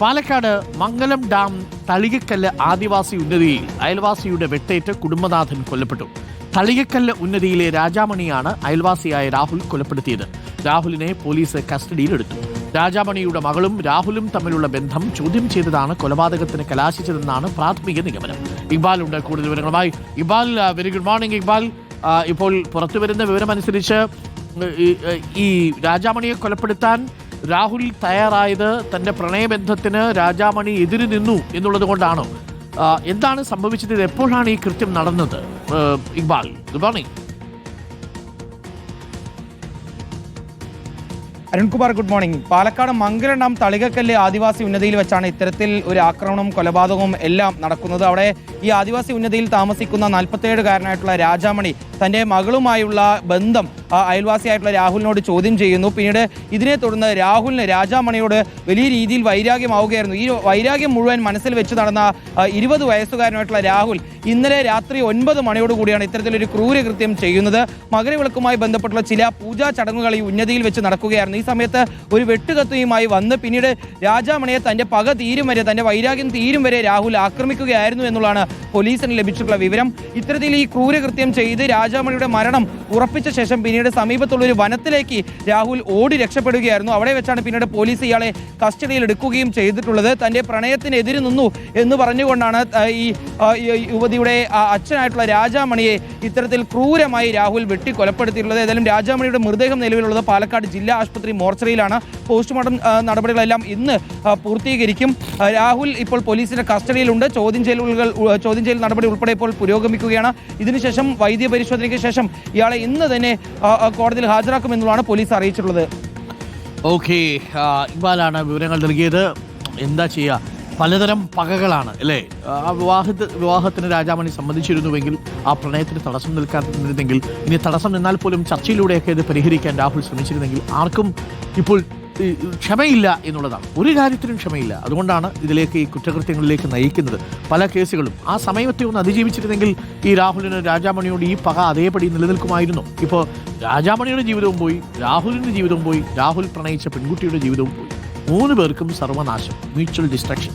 പാലക്കാട് മംഗലം dam Thalikakkallu ആദിവാസി ഉന്നതിയിൽ അയൽവാസിയുടെ വെട്ടേറ്റ് കുടുംബനാഥൻ കൊല്ലപ്പെട്ടു. തളികക്കല്ല് ഉന്നതിയിലെ രാജാമണിയാണ് അയൽവാസിയായ രാഹുൽ കൊലപ്പെടുത്തിയത്. രാഹുലിനെ പോലീസ് കസ്റ്റഡിയിലെടുത്തു. രാജാമണിയുടെ മകളും രാഹുലും തമ്മിലുള്ള ബന്ധം ചോദ്യം ചെയ്തതാണ് കൊലപാതകത്തിന് കലാശിച്ചതെന്നാണ് പ്രാഥമിക നിഗമനം. ഇക്ബാൽ ഉണ്ട് കൂടുതൽ വിവരങ്ങളുമായി Iqbal very good morning Iqbal. ഇപ്പോൾ പുറത്തുവരുന്ന വിവരമനുസരിച്ച് ഈ രാജാമണിയെ കൊലപ്പെടുത്താൻ രാഹുൽ തയ്യാറായത് തന്റെ പ്രണയബന്ധത്തിന് രാജാമണി എതിര് നിന്നു എന്നുള്ളത് കൊണ്ടാണോ. എന്താണ് സംഭവിച്ചത്? എപ്പോഴാണ് ഈ കൃത്യം നടന്നത്? Iqbal good morning. Arunkumar good morning Palakkad dam Thalikakkallu adivasi ഉന്നതിയിൽ വെച്ചാണ് ഇത്തരത്തിൽ ഒരു ആക്രമണവും കൊലപാതകവും എല്ലാം നടക്കുന്നത്. അവിടെ ഈ ആദിവാസി ഉന്നതിയിൽ താമസിക്കുന്ന നാൽപ്പത്തേഴുകാരനായിട്ടുള്ള രാജാമണി തന്റെ മകളുമായുള്ള ബന്ധം അയൽവാസിയായിട്ടുള്ള രാഹുലിനോട് ചോദ്യം ചെയ്യുന്നു. പിന്നീട് ഇതിനെ തുടർന്ന് രാഹുലിന് രാജാമണിയോട് വലിയ രീതിയിൽ വൈരാഗ്യമാവുകയായിരുന്നു. ഈ വൈരാഗ്യം മുഴുവൻ മനസ്സിൽ വെച്ച് നടന്ന ഇരുപത് വയസ്സുകാരനായിട്ടുള്ള രാഹുൽ ഇന്നലെ രാത്രി ഒൻപത് മണിയോട് കൂടിയാണ് ഇത്തരത്തിലൊരു ക്രൂരകൃത്യം ചെയ്യുന്നത്. മകരവിളക്കുമായി ബന്ധപ്പെട്ടുള്ള ചില പൂജാ ചടങ്ങുകൾ ഈ ഉന്നതിയിൽ വെച്ച് നടക്കുകയായിരുന്നു. ഈ സമയത്ത് ഒരു വെട്ടുകത്തിയുമായി വന്ന് പിന്നീട് രാജാമണിയെ തന്റെ പക തീരും വരെ തന്റെ വൈരാഗ്യം തീരും വരെ രാഹുൽ ആക്രമിക്കുകയായിരുന്നു എന്നുള്ളതാണ് പോലീസിന് ലഭിച്ചിട്ടുള്ള വിവരം. ഇത്തരത്തിൽ ഈ ക്രൂരകൃത്യം ചെയ്ത് രാജാമണിയുടെ മരണം ഉറപ്പിച്ച ശേഷം പിന്നീട് സമീപത്തുള്ള ഒരു വനത്തിലേക്ക് രാഹുൽ ഓടി രക്ഷപ്പെടുകയായിരുന്നു. അവിടെ വെച്ചാണ് പിന്നീട് പോലീസ് ഇയാളെ കസ്റ്റഡിയിൽ എടുക്കുകയും ചെയ്തിട്ടുള്ളത്. തന്റെ പ്രണയത്തിനെതിരെ നിന്നു എന്ന് പറഞ്ഞുകൊണ്ടാണ് ഈ യുവതിയുടെ അച്ഛനായിട്ടുള്ള രാജാമണിയെ ഇത്തരത്തിൽ ക്രൂരമായി രാഹുൽ വെട്ടി കൊലപ്പെടുത്തിയിട്ടുള്ളത് ഏതായാലും രാജാമണിയുടെ മൃതദേഹം നിലവിലുള്ളത് പാലക്കാട് ജില്ലാ ആശുപത്രി മോർച്ചറിയിലാണ് പോസ്റ്റ്മോർട്ടം നടപടികളെല്ലാം ഇന്ന് പൂർത്തീകരിക്കും. രാഹുൽ ഇപ്പോൾ പോലീസിന്റെ കസ്റ്റഡിയിലുണ്ട്. ചോദ്യം ചെയ്യലുകൾ ചോദ്യം ചെയ്യൽ നടപടി ഉൾപ്പെടെ ഇപ്പോൾ പുരോഗമിക്കുകയാണ്. ഇതിനുശേഷം വൈദ്യ പരിശോധനയ്ക്ക് ശേഷം ഇയാളെ ഇന്ന് തന്നെ കോടതിയിൽ ഹാജരാക്കുമെന്നുള്ളതാണ് പോലീസ് അറിയിച്ചിട്ടുള്ളത്. ഓക്കെ ഇക്ബാലാണ് വിവരങ്ങൾ നൽകിയത്. എന്താ ചെയ്യുക പലതരം പകകളാണ്. അല്ലേ? ആ വിവാഹത്ത് വിവാഹത്തിന് രാജാമണി സമ്മതിച്ചിരുന്നുവെങ്കിൽ ആ പ്രണയത്തിന് തടസ്സം നിൽക്കാതിരുന്നെങ്കിൽ ഇനി തടസ്സം നിന്നാൽ പോലും ചർച്ചയിലൂടെയൊക്കെ ഇത് പരിഹരിക്കാൻ രാഹുൽ ശ്രമിച്ചിരുന്നെങ്കിൽ ആർക്കും ഇപ്പോൾ ക്ഷമയില്ല എന്നുള്ളതാണ്. ഒരു കാര്യത്തിനും ക്ഷമയില്ല. അതുകൊണ്ടാണ് ഇതിലേക്ക് ഈ കുറ്റകൃത്യങ്ങളിലേക്ക് നയിക്കുന്നത്. പല കേസുകളും. ആ സമയത്തെ ഒന്ന് അതിജീവിച്ചിരുന്നെങ്കിൽ ഈ രാഹുലിന് രാജാമണിയോട് ഈ പക അതേപടി നിലനിൽക്കുമായിരുന്നു. ഇപ്പോൾ രാജാമണിയുടെ ജീവിതവും പോയി രാഹുലിന്റെ ജീവിതവും പോയി രാഹുൽ പ്രണയിച്ച പെൺകുട്ടിയുടെ ജീവിതവും പോയി. മൂന്ന് പേർക്കും സർവനാശം മ്യൂച്വൽ ഡിസ്ട്രക്ഷൻ